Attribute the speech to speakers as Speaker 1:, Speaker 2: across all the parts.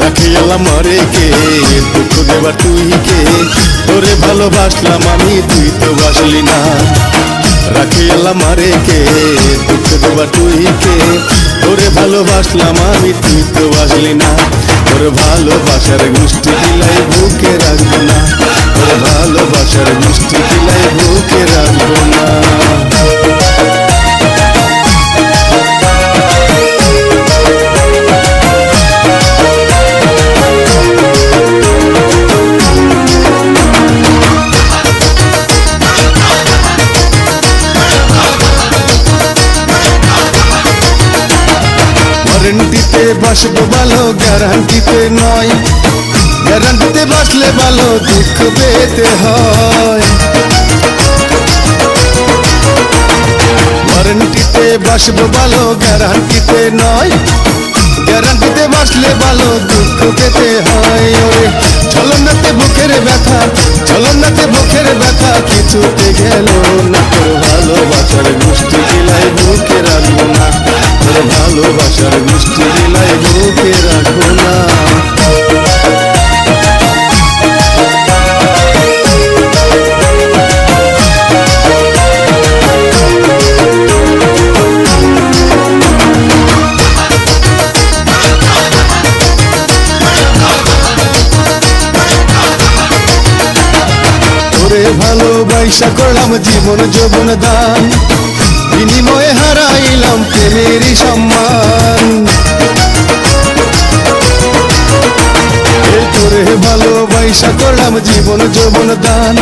Speaker 1: রাখিয়ালা মারে কে দুঃখ দেবার তুই কে? তোরে ভালোবাসলাম আমি তুই তো বাসলি না। রাখিয়ালা মারে কে দুঃখ দেবা তুই কে? তোরে ভালোবাসলাম আমি, তুই তো বাসলি না। তোর ভালোবাসার গোষ্ঠী ওয়ারেন্টিতে বসবো ভালো, গ্যারান্টিতে নয়। গ্যারান্টিতে বসলে ভালো, দুঃখ পেতে হয়। গ্যারান্টিতে বসবো ভালো, গ্যারান্টিতে নয়। গ্যারান্টিতে বসলে ভালো, দুঃখ পেতে হয়। ওরে চলো বুকের ভালোবাসা করলাম জীবন যৌবন দান। বিনিময়ে হারাইলাম প্রেমেরই সম্মান। ভালোবাসা করলাম জীবন যৌবন দান।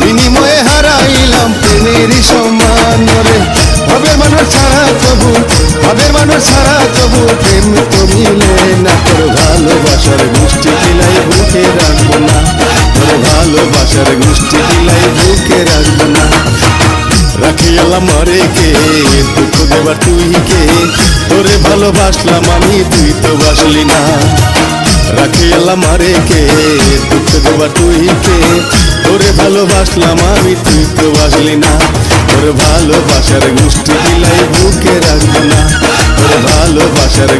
Speaker 1: বিনিময়ে হারাইলাম প্রেমেরই সম্মান। রে ভবের মানুষ ছাড়া তবু, ভবের মানুষ ছাড়া তবু প্রেম রাখব না রাখিয়ালা মরে দুঃখ দেবার তুই কে? তোরে ভালোবাসলাম আমি, তুই তো বাসলি না। রাখিয়ালা মারে কে, দুঃখ দেবার তুই কে? তোরে ভালোবাসলাম আমি, তুই তো বাসলি না। তোর ভালোবাসার গোষ্ঠী দিলাই বুকে রাখব তোর ভালোবাসার